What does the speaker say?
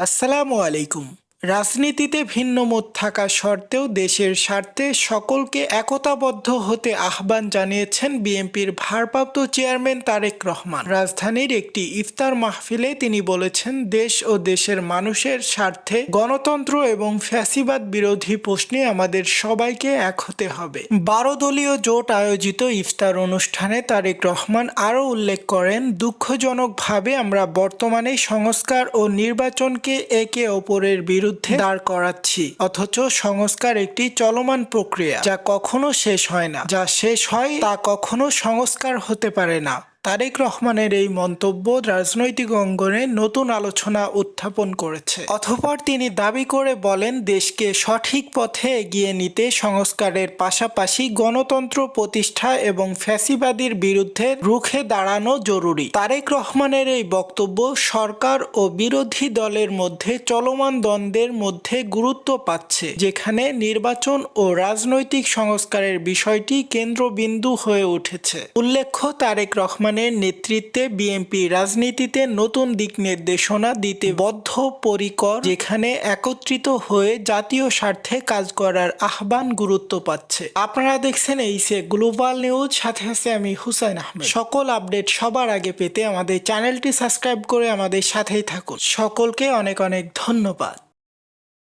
আসসালামু আলাইকুম রাজনীতিতে ভিন্ন মত থাকা সত্ত্বেও দেশের স্বার্থে সকলকে একতাবদ্ধ হতে আহ্বান জানিয়েছেন বিএনপির ভারপ্রাপ্ত চেয়ারম্যান তারেক রহমান। রাজধানীর একটি ইফতার মাহফিলে তিনি বলেছেন, দেশ ও দেশের মানুষের স্বার্থে গণতন্ত্র এবং ফ্যাসিবাদ বিরোধী প্রশ্নে আমাদের সবাইকে এক হতে হবে। বারো দলীয় জোট আয়োজিত ইফতার অনুষ্ঠানে তারেক রহমান আরও উল্লেখ করেন, দুঃখজনকভাবে আমরা বর্তমানে সংস্কার ও নির্বাচনকে একে অপরের বিরুদ্ধে দাঁড় করাচ্ছি, অথচ সংস্কার একটি চলমান প্রক্রিয়া যা কখনো শেষ হয় না। যা শেষ হয় তা কখনো সংস্কার হতে পারে না। তারেক রহমানের এই মন্তব্য রাজনৈতিক অঙ্গনে নতুন আলোচনা উত্থাপন করেছে। অথপর তিনি দাবি করে বলেন, দেশকে সঠিক পথে এগিয়ে নিতে সংস্কারের পাশাপাশি গণতন্ত্র প্রতিষ্ঠা এবং ফ্যাসিবাদীর বিরুদ্ধে রুখে দাঁড়ানো জরুরি। তারেক রহমানের এই বক্তব্য সরকার ও বিরোধী দলের মধ্যে চলমান দ্বন্দ্বের মধ্যে গুরুত্ব পাচ্ছে, যেখানে নির্বাচন ও রাজনৈতিক সংস্কারের বিষয়টি কেন্দ্রবিন্দু হয়ে উঠেছে। উল্লেখ্য, তারেক রহমানের নেতৃত্বে বিএনপি রাজনীতিতে নতুন দিক নির্দেশনা দিতে বদ্ধপরিকর, যেখানে একত্রিত হয়ে জাতীয় স্বার্থে কাজ করার আহ্বান গুরুত্ব পাচ্ছে। আপনারা দেখছেন এই সে গ্লোবাল নিউজ, সাথে আছে আমি হুসাইন আহমেদ। সকল আপডেট সবার আগে পেতে আমাদের চ্যানেলটি সাবস্ক্রাইব করে আমাদের সাথেই থাকুন। সকলকে অনেক অনেক ধন্যবাদ।